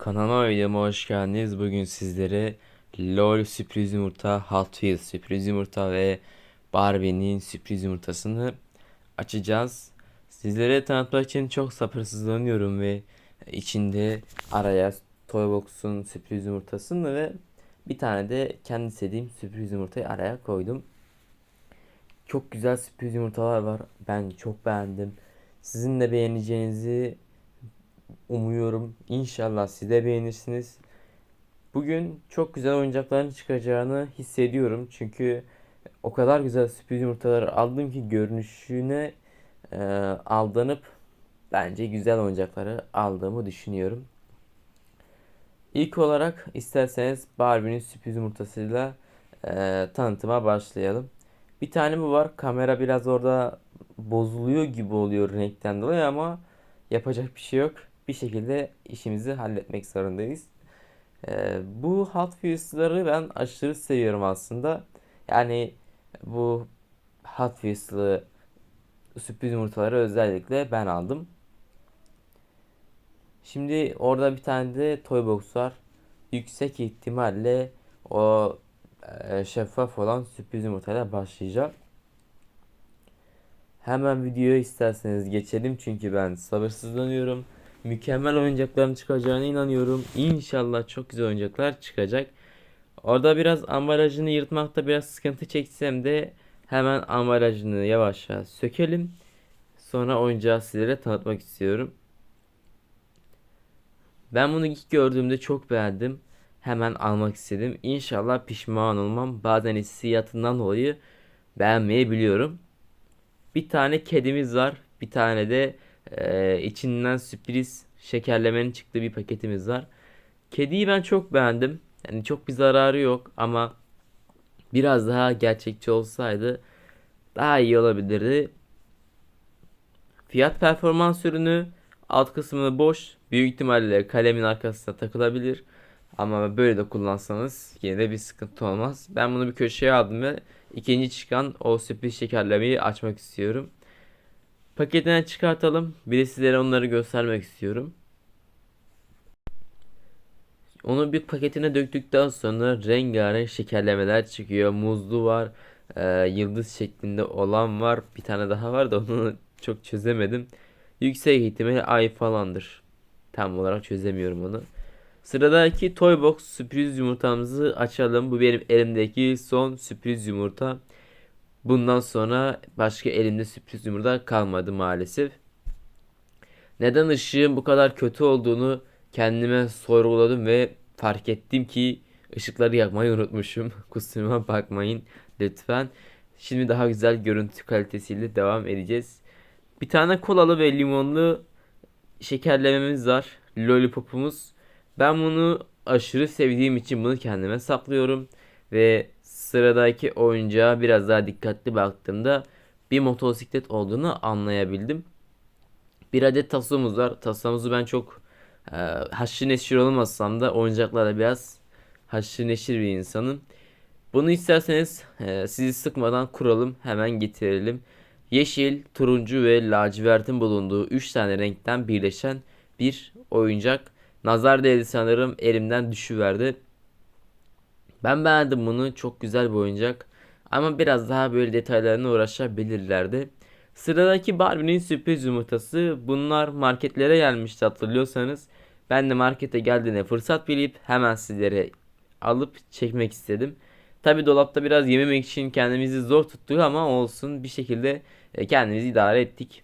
Kanalıma videoma hoş geldiniz. Bugün sizlere LOL sürpriz yumurta, Hot Wheels sürpriz yumurta ve Barbie'nin sürpriz yumurtasını açacağız. Sizlere tanıtmak için çok sabırsızlanıyorum ve içinde araya Toybox'un sürpriz yumurtasını ve bir tane de kendi istediğim sürpriz yumurtayı araya koydum. Çok güzel sürpriz yumurtalar var. Ben çok beğendim. Sizin de beğeneceğinizi umuyorum. İnşallah siz de beğenirsiniz. Bugün çok güzel oyuncakların çıkacağını hissediyorum. Çünkü o kadar güzel sürpriz yumurtalar aldım ki görünüşüne e, aldanıp bence güzel oyuncakları aldığımı düşünüyorum. İlk olarak isterseniz Barbie'nin sürpriz yumurtasıyla e, tanıtıma başlayalım. Bir tane bu var. Kamera biraz orada bozuluyor gibi oluyor renkten dolayı ama yapacak bir şey yok. Bir şekilde işimizi halletmek zorundayız. Ee, bu Hot Wheels'ları ben aşırı seviyorum aslında. Yani bu Hot Wheels'lı sürpriz yumurtaları özellikle ben aldım. Şimdi orada bir tane de toy box var. Yüksek ihtimalle o e, şeffaf olan sürpriz yumurtayla başlayacağım. Hemen videoya isterseniz geçelim çünkü ben sabırsızlanıyorum. Mükemmel oyuncakların çıkacağına inanıyorum. İnşallah çok güzel oyuncaklar çıkacak. Orada biraz ambalajını yırtmakta biraz sıkıntı çeksem de hemen ambalajını yavaşça sökelim. Sonra oyuncağı sizlere tanıtmak istiyorum. Ben bunu ilk gördüğümde çok beğendim. Hemen almak istedim. İnşallah pişman olmam. Bazen hissiyatından dolayı beğenmeyebiliyorum. Bir tane kedimiz var. Bir tane de e, içinden sürpriz şekerlemenin çıktığı bir paketimiz var. Kediyi ben çok beğendim. Yani çok bir zararı yok ama biraz daha gerçekçi olsaydı daha iyi olabilirdi. Fiyat performans ürünü alt kısmı boş. Büyük ihtimalle kalemin arkasına takılabilir. Ama böyle de kullansanız yine de bir sıkıntı olmaz. Ben bunu bir köşeye aldım ve ikinci çıkan o sürpriz şekerlemeyi açmak istiyorum. Paketinden çıkartalım. Bir de sizlere onları göstermek istiyorum. Onu bir paketine döktükten sonra rengarenk şekerlemeler çıkıyor. Muzlu var. E, yıldız şeklinde olan var. Bir tane daha var da onu çok çözemedim. Yüksek ihtimalle ay falandır. Tam olarak çözemiyorum onu. Sıradaki Toy Box sürpriz yumurtamızı açalım. Bu benim elimdeki son sürpriz yumurta. Bundan sonra başka elimde sürpriz yumurta kalmadı maalesef. Neden ışığın bu kadar kötü olduğunu kendime sorguladım ve fark ettim ki ışıkları yakmayı unutmuşum. Kusuruma bakmayın lütfen. Şimdi daha güzel görüntü kalitesiyle devam edeceğiz. Bir tane kolalı ve limonlu şekerlememiz var. Lollipopumuz. Ben bunu aşırı sevdiğim için bunu kendime saklıyorum. Ve sıradaki oyuncağa biraz daha dikkatli baktığımda bir motosiklet olduğunu anlayabildim. Bir adet tasomuz var. Tasomuzu ben çok e, haşır neşir olmasam da oyuncaklarda biraz haşır neşir bir insanım. Bunu isterseniz e, sizi sıkmadan kuralım. Hemen getirelim. Yeşil, turuncu ve lacivertin bulunduğu 3 tane renkten birleşen bir oyuncak. Nazar değdi sanırım elimden düşüverdi. Ben beğendim bunu. Çok güzel bir oyuncak. Ama biraz daha böyle detaylarına uğraşabilirlerdi. Sıradaki Barbie'nin sürpriz yumurtası. Bunlar marketlere gelmişti hatırlıyorsanız. Ben de markete geldiğine fırsat bilip hemen sizlere alıp çekmek istedim. Tabi dolapta biraz yememek için kendimizi zor tuttuk ama olsun bir şekilde e, kendimizi idare ettik.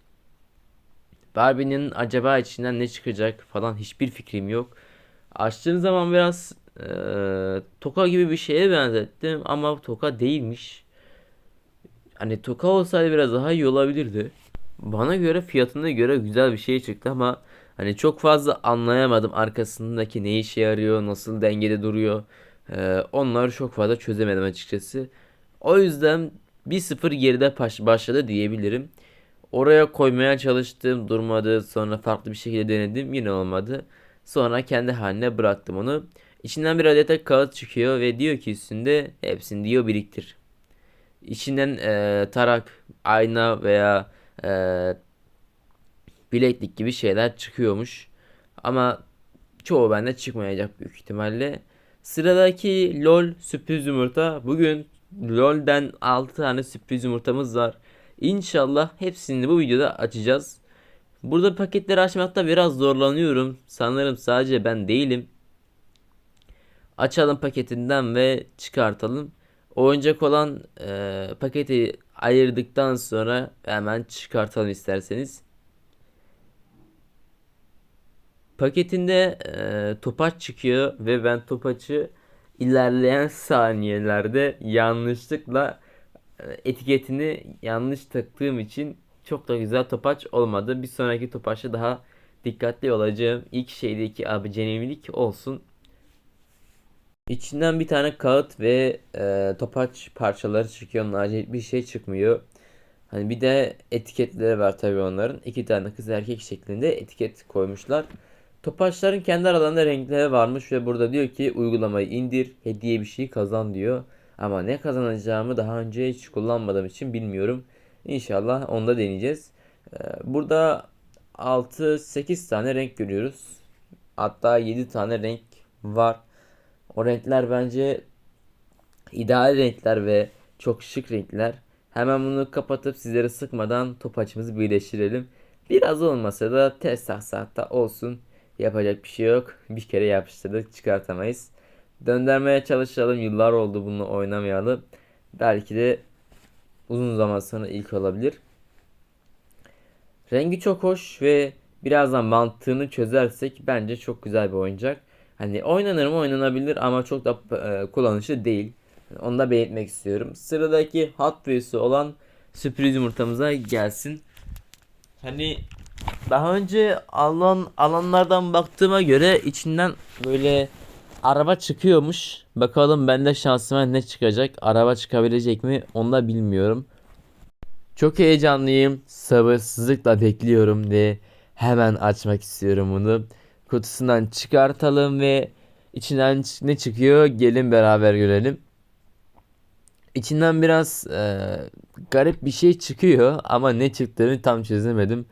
Barbie'nin acaba içinden ne çıkacak falan hiçbir fikrim yok. Açtığım zaman biraz e, toka gibi bir şeye benzettim ama toka değilmiş. Hani toka olsaydı biraz daha iyi olabilirdi. Bana göre fiyatına göre güzel bir şey çıktı ama hani çok fazla anlayamadım arkasındaki ne işe yarıyor, nasıl dengede duruyor. E, onları çok fazla çözemedim açıkçası. O yüzden 1-0 geride başladı diyebilirim. Oraya koymaya çalıştım durmadı. Sonra farklı bir şekilde denedim yine olmadı. Sonra kendi haline bıraktım onu. İçinden bir adet kağıt çıkıyor ve diyor ki üstünde hepsini diyor biriktir. İçinden e, tarak, ayna veya e, bileklik gibi şeyler çıkıyormuş. Ama çoğu bende çıkmayacak büyük ihtimalle. Sıradaki LOL sürpriz yumurta. Bugün LOL'den 6 tane sürpriz yumurtamız var. İnşallah hepsini bu videoda açacağız. Burada paketleri açmakta biraz zorlanıyorum. Sanırım sadece ben değilim. Açalım paketinden ve çıkartalım. Oyuncak olan e, paketi ayırdıktan sonra hemen çıkartalım isterseniz. Paketinde e, topaç çıkıyor ve ben topaçı ilerleyen saniyelerde yanlışlıkla e, etiketini yanlış taktığım için çok da güzel topaç olmadı. Bir sonraki topaçta daha dikkatli olacağım. İlk şeydeki abicenilik olsun. İçinden bir tane kağıt ve e, topaç parçaları çıkıyor. Naci bir şey çıkmıyor. Hani bir de etiketleri var tabii onların. İki tane kız erkek şeklinde etiket koymuşlar. Topaçların kendi aralarında renkleri varmış ve burada diyor ki uygulamayı indir, hediye bir şey kazan diyor. Ama ne kazanacağımı daha önce hiç kullanmadığım için bilmiyorum. İnşallah onda deneyeceğiz. Ee, Burada 6-8 tane renk görüyoruz. Hatta 7 tane renk var. O renkler bence ideal renkler ve çok şık renkler. Hemen bunu kapatıp sizleri sıkmadan topaçımızı birleştirelim. Biraz olmasa da test tahsatta olsun. Yapacak bir şey yok. Bir kere yapıştırdık çıkartamayız. Döndürmeye çalışalım. Yıllar oldu bunu oynamayalı. Belki de uzun zaman sonra ilk olabilir. Rengi çok hoş ve birazdan mantığını çözersek bence çok güzel bir oyuncak. Hani oynanır mı oynanabilir ama çok da e, kullanışlı değil. Onu da belirtmek istiyorum. Sıradaki Hot Wheels'ı olan sürpriz yumurtamıza gelsin. Hani daha önce alan alanlardan baktığıma göre içinden böyle araba çıkıyormuş. Bakalım bende şansıma ne çıkacak? Araba çıkabilecek mi? Onu da bilmiyorum. Çok heyecanlıyım. Sabırsızlıkla bekliyorum ve hemen açmak istiyorum bunu. Kutusundan çıkartalım ve içinden ne çıkıyor? Gelin beraber görelim. İçinden biraz e, garip bir şey çıkıyor ama ne çıktığını tam çözemedim.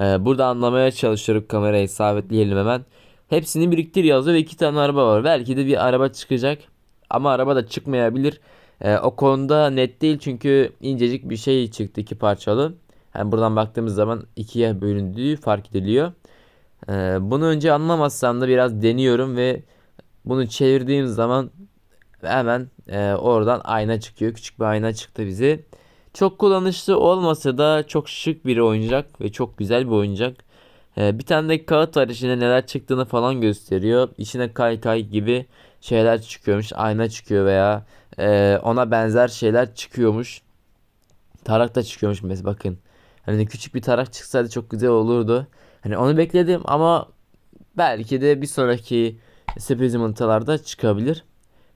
E, burada anlamaya çalışıyorum kamerayı sabitleyelim hemen. Hepsini biriktir yazıyor ve iki tane araba var. Belki de bir araba çıkacak ama araba da çıkmayabilir. E, o konuda net değil çünkü incecik bir şey çıktı iki parçalı. Yani buradan baktığımız zaman ikiye bölündüğü fark ediliyor. E, bunu önce anlamazsam da biraz deniyorum ve bunu çevirdiğim zaman hemen e, oradan ayna çıkıyor. Küçük bir ayna çıktı bize. Çok kullanışlı olmasa da çok şık bir oyuncak ve çok güzel bir oyuncak. E, bir tane de kağıt var içinde neler çıktığını falan gösteriyor. İçine kaykay gibi şeyler çıkıyormuş. Ayna çıkıyor veya e, ona benzer şeyler çıkıyormuş. Tarak da çıkıyormuş mesela bakın. Hani küçük bir tarak çıksaydı çok güzel olurdu. Hani onu bekledim ama belki de bir sonraki sürpriz yumurtalarda çıkabilir.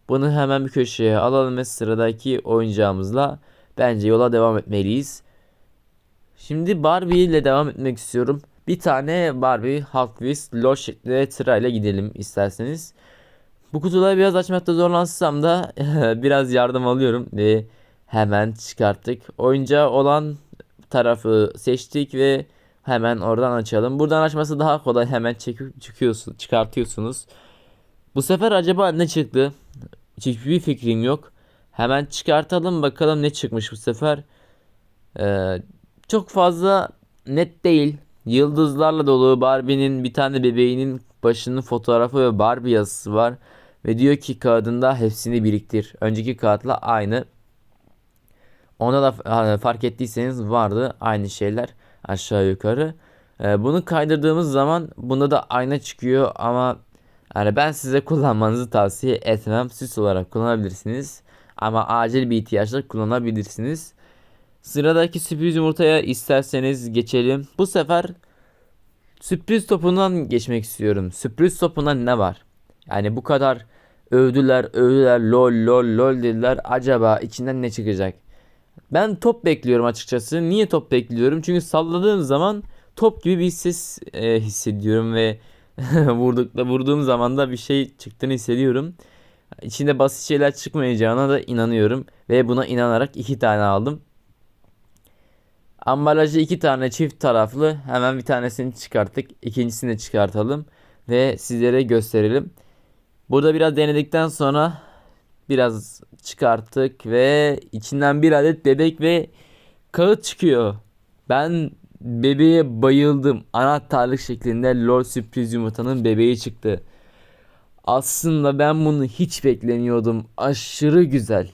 Bunu hemen bir köşeye alalım ve sıradaki oyuncağımızla bence yola devam etmeliyiz. Şimdi Barbie ile devam etmek istiyorum. Bir tane Barbie Hot Wheels LOL şeklinde tırayla gidelim isterseniz. Bu kutuları biraz açmakta zorlansam da biraz yardım alıyorum ve hemen çıkarttık. Oyuncağı olan tarafı seçtik ve hemen oradan açalım. Buradan açması daha kolay. Hemen çekip çıkıyorsun, çıkartıyorsunuz. Bu sefer acaba ne çıktı? Hiçbir fikrim yok. Hemen çıkartalım bakalım ne çıkmış bu sefer. Ee, çok fazla net değil. Yıldızlarla dolu Barbie'nin bir tane bebeğinin başının fotoğrafı ve Barbie yazısı var. Ve diyor ki kağıdında hepsini biriktir. Önceki kağıtla aynı. Ona da fark ettiyseniz vardı aynı şeyler aşağı yukarı. Ee, bunu kaydırdığımız zaman bunda da ayna çıkıyor ama yani ben size kullanmanızı tavsiye etmem. Süs olarak kullanabilirsiniz. Ama acil bir ihtiyaçta kullanabilirsiniz. Sıradaki sürpriz yumurtaya isterseniz geçelim. Bu sefer sürpriz topundan geçmek istiyorum. Sürpriz topundan ne var? Yani bu kadar övdüler, övdüler, lol lol lol dediler. Acaba içinden ne çıkacak? Ben top bekliyorum açıkçası. Niye top bekliyorum? Çünkü salladığım zaman top gibi bir ses e, hissediyorum ve vurdukla vurduğum zaman da bir şey çıktığını hissediyorum. İçinde basit şeyler çıkmayacağına da inanıyorum ve buna inanarak iki tane aldım. Ambalajı iki tane çift taraflı. Hemen bir tanesini çıkarttık. İkincisini de çıkartalım. ve sizlere gösterelim. Burada biraz denedikten sonra biraz çıkarttık ve içinden bir adet bebek ve kağıt çıkıyor. Ben bebeğe bayıldım. Anahtarlık şeklinde Lord sürpriz yumurtanın bebeği çıktı. Aslında ben bunu hiç beklemiyordum. Aşırı güzel.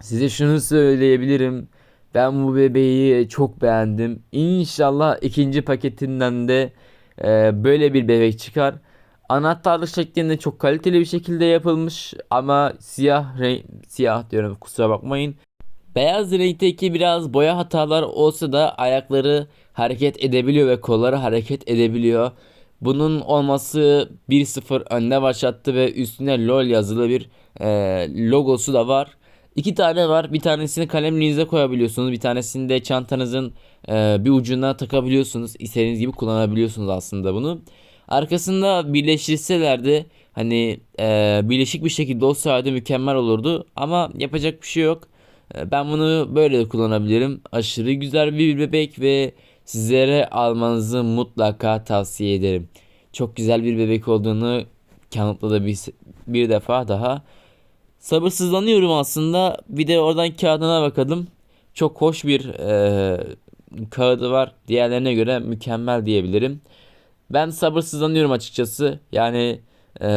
Size şunu söyleyebilirim. Ben bu bebeği çok beğendim. İnşallah ikinci paketinden de e, böyle bir bebek çıkar. Anahtarlık şeklinde çok kaliteli bir şekilde yapılmış ama siyah renk siyah diyorum kusura bakmayın. Beyaz renkteki biraz boya hatalar olsa da ayakları hareket edebiliyor ve kolları hareket edebiliyor. Bunun olması 1-0 önde başlattı ve üstüne LOL yazılı bir e, logosu da var. İki tane var. Bir tanesini kalemliğinize koyabiliyorsunuz. Bir tanesini de çantanızın e, bir ucuna takabiliyorsunuz. İstediğiniz gibi kullanabiliyorsunuz aslında bunu. Arkasında birleştirselerdi hani e, birleşik bir şekilde olsaydı mükemmel olurdu. Ama yapacak bir şey yok. E, ben bunu böyle de kullanabilirim. Aşırı güzel bir bebek ve sizlere almanızı mutlaka tavsiye ederim. Çok güzel bir bebek olduğunu kanıtladı bir, bir defa daha. Sabırsızlanıyorum aslında. Bir de oradan kağıdına bakalım. Çok hoş bir e, kağıdı var. Diğerlerine göre mükemmel diyebilirim. Ben sabırsızlanıyorum açıkçası. Yani e,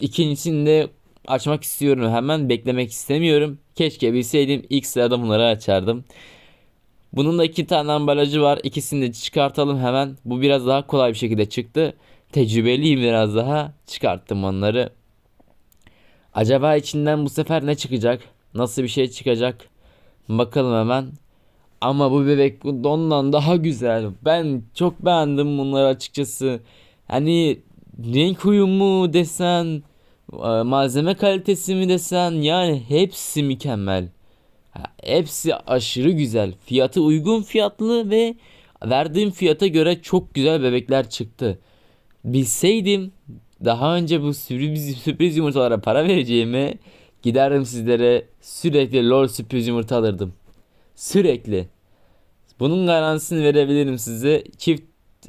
ikincisini de açmak istiyorum. Hemen beklemek istemiyorum. Keşke bilseydim ilk sırada bunları açardım. Bunun da iki tane ambalajı var. İkisini de çıkartalım hemen. Bu biraz daha kolay bir şekilde çıktı. Tecrübeliyim biraz daha. Çıkarttım onları. Acaba içinden bu sefer ne çıkacak? Nasıl bir şey çıkacak? Bakalım hemen. Ama bu bebek ondan daha güzel. Ben çok beğendim bunları açıkçası. Hani renk uyumu desen, e, malzeme kalitesi mi desen yani hepsi mükemmel. Hepsi aşırı güzel. Fiyatı uygun fiyatlı ve verdiğim fiyata göre çok güzel bebekler çıktı. Bilseydim daha önce bu sürpriz, sürpriz yumurtalara para vereceğime giderdim sizlere sürekli lol sürpriz yumurta alırdım. Sürekli. Bunun garantisini verebilirim size. Çift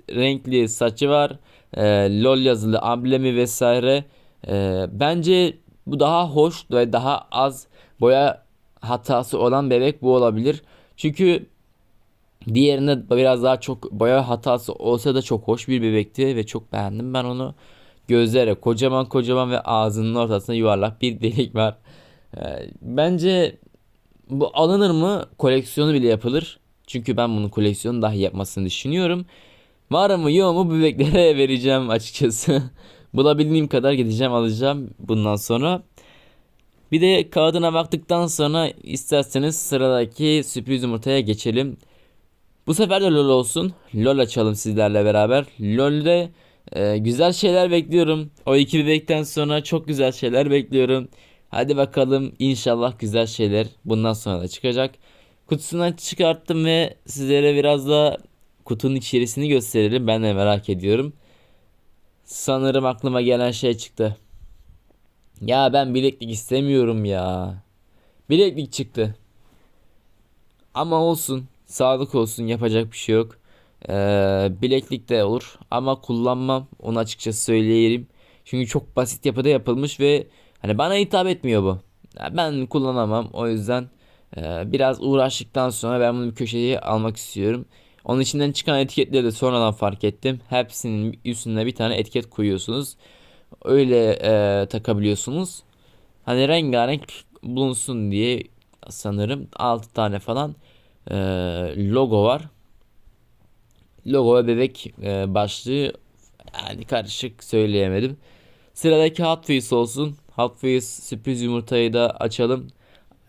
renkli saçı var. E, lol yazılı amblemi vesaire. E, bence bu daha hoş ve daha az boya hatası olan bebek bu olabilir. Çünkü diğerinde biraz daha çok boya hatası olsa da çok hoş bir bebekti ve çok beğendim ben onu. Gözleri kocaman kocaman ve ağzının ortasında yuvarlak bir delik var. Ee, bence bu alınır mı? Koleksiyonu bile yapılır. Çünkü ben bunun koleksiyonu dahi yapmasını düşünüyorum. Var mı yok mu bebeklere vereceğim açıkçası. Bulabildiğim kadar gideceğim alacağım bundan sonra. Bir de kağıdına baktıktan sonra isterseniz sıradaki sürpriz yumurtaya geçelim. Bu sefer de LOL olsun. LOL açalım sizlerle beraber. LOL'de e, güzel şeyler bekliyorum. O iki bebekten sonra çok güzel şeyler bekliyorum. Hadi bakalım inşallah güzel şeyler bundan sonra da çıkacak. Kutusundan çıkarttım ve sizlere biraz da kutunun içerisini gösterelim. Ben de merak ediyorum. Sanırım aklıma gelen şey çıktı. Ya ben bileklik istemiyorum ya. Bileklik çıktı. Ama olsun. Sağlık olsun. Yapacak bir şey yok. Ee, bileklik de olur. Ama kullanmam. Onu açıkçası söyleyeyim. Çünkü çok basit yapıda yapılmış ve hani bana hitap etmiyor bu. Ben kullanamam. O yüzden e, biraz uğraştıktan sonra ben bunu bir köşeye almak istiyorum. Onun içinden çıkan etiketleri de sonradan fark ettim. Hepsinin üstüne bir tane etiket koyuyorsunuz öyle e, takabiliyorsunuz. Hani rengarenk bulunsun diye sanırım 6 tane falan e, logo var. Logo ve bebek e, başlığı yani karışık söyleyemedim. Sıradaki Hot Wheels olsun. Hot Wheels sürpriz yumurtayı da açalım.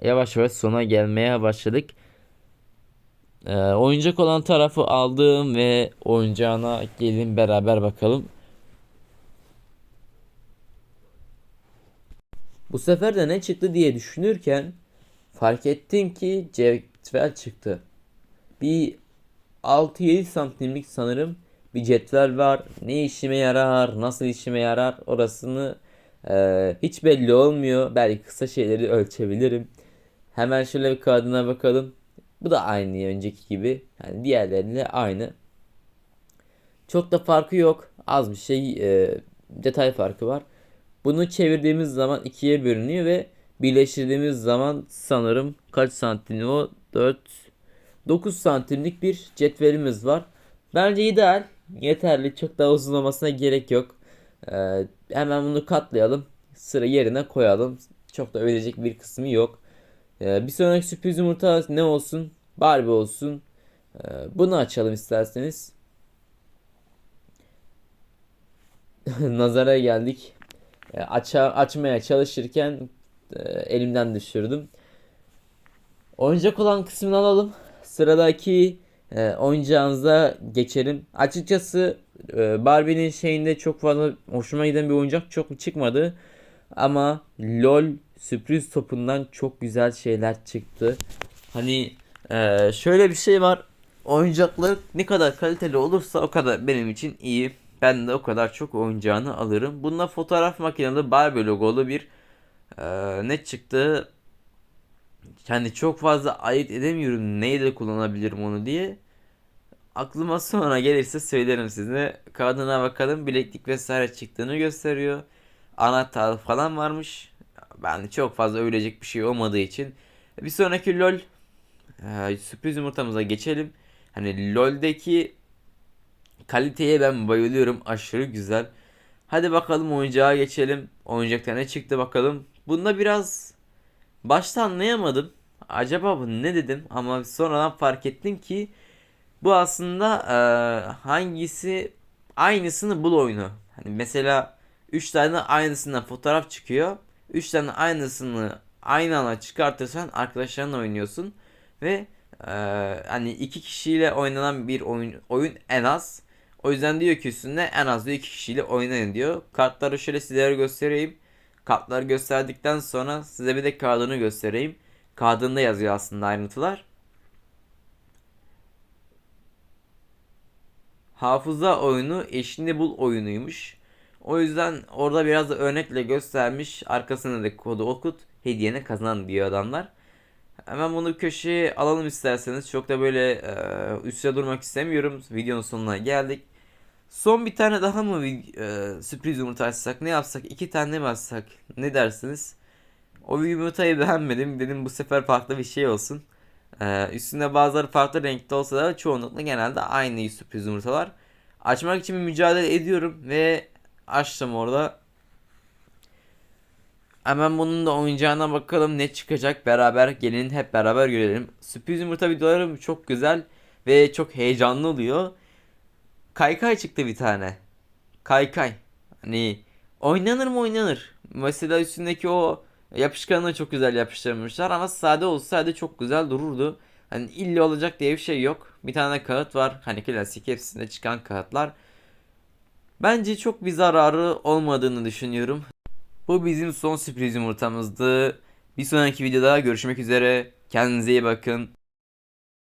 Yavaş yavaş sona gelmeye başladık. E, oyuncak olan tarafı aldım ve oyuncağına gelin beraber bakalım. Bu sefer de ne çıktı diye düşünürken fark ettim ki cetvel çıktı. Bir 6-7 santimlik sanırım bir cetvel var. Ne işime yarar, nasıl işime yarar orasını e, hiç belli olmuyor. Belki kısa şeyleri ölçebilirim. Hemen şöyle bir kağıdına bakalım. Bu da aynı önceki gibi. Yani diğerleriyle aynı. Çok da farkı yok. Az bir şey e, detay farkı var. Bunu çevirdiğimiz zaman ikiye bölünüyor ve birleştirdiğimiz zaman sanırım kaç santim o? 4 9 santimlik bir cetvelimiz var. Bence ideal. Yeterli. Çok daha uzun olmasına gerek yok. Ee, hemen bunu katlayalım. Sıra yerine koyalım. Çok da övülecek bir kısmı yok. Ee, bir sonraki sürpriz yumurta ne olsun? Barbie olsun. Ee, bunu açalım isterseniz. Nazara geldik. Ee, aça, açmaya çalışırken e, elimden düşürdüm. Oyuncak olan kısmını alalım. Sıradaki e, oyuncağımıza geçelim. Açıkçası Barbie'nin şeyinde çok fazla hoşuma giden bir oyuncak çok çıkmadı. Ama LOL sürpriz topundan çok güzel şeyler çıktı. Hani e, şöyle bir şey var. Oyuncaklar ne kadar kaliteli olursa o kadar benim için iyi. Ben de o kadar çok oyuncağını alırım. Bunda fotoğraf makineli Barbie logolu bir e, ne çıktı? Yani çok fazla ayırt edemiyorum neyle kullanabilirim onu diye. Aklıma sonra gelirse söylerim size. Kağıdına bakalım bileklik vesaire çıktığını gösteriyor. Anahtar falan varmış. Ben de çok fazla övülecek bir şey olmadığı için. Bir sonraki LOL e, sürpriz yumurtamıza geçelim. Hani LOL'deki kaliteye ben bayılıyorum. Aşırı güzel. Hadi bakalım oyuncağa geçelim. Oyuncakta ne çıktı bakalım. Bunda biraz başta anlayamadım. Acaba bu ne dedim ama sonradan fark ettim ki bu aslında e, hangisi aynısını bul oyunu. Hani mesela 3 tane aynısından fotoğraf çıkıyor. 3 tane aynısını aynı anda çıkartırsan arkadaşlarınla oynuyorsun ve e, hani iki kişiyle oynanan bir oyun oyun en az. O yüzden diyor ki üstünde en az diyor iki kişiyle oynayın diyor. Kartları şöyle sizlere göstereyim. Kartları gösterdikten sonra size bir de kağıdını göstereyim. Kağıdında yazıyor aslında ayrıntılar. Hafıza oyunu eşini bul oyunuymuş. O yüzden orada biraz da örnekle göstermiş. Arkasında da kodu okut. Hediyeni kazan diyor adamlar. Hemen bunu köşeye alalım isterseniz. Çok da böyle e, üstte durmak istemiyorum. Videonun sonuna geldik. Son bir tane daha mı e, sürpriz yumurta açsak? Ne yapsak? İki tane mi açsak? Ne dersiniz? O yumurtayı beğenmedim. Dedim bu sefer farklı bir şey olsun. Ee, üstünde bazıları farklı renkte olsa da çoğunlukla genelde aynı sürpriz yumurtalar. Açmak için bir mücadele ediyorum ve açtım orada. Hemen bunun da oyuncağına bakalım ne çıkacak beraber gelin hep beraber görelim. Sürpriz yumurta videolarım çok güzel ve çok heyecanlı oluyor. Kaykay çıktı bir tane. Kaykay. Hani oynanır mı oynanır. Mesela üstündeki o yapışkanını çok güzel yapıştırmışlar ama sade olsaydı çok güzel dururdu. Hani illa olacak diye bir şey yok. Bir tane kağıt var. Hani klasik hepsinde çıkan kağıtlar. Bence çok bir zararı olmadığını düşünüyorum. Bu bizim son sürpriz yumurtamızdı. Bir sonraki videoda görüşmek üzere. Kendinize iyi bakın.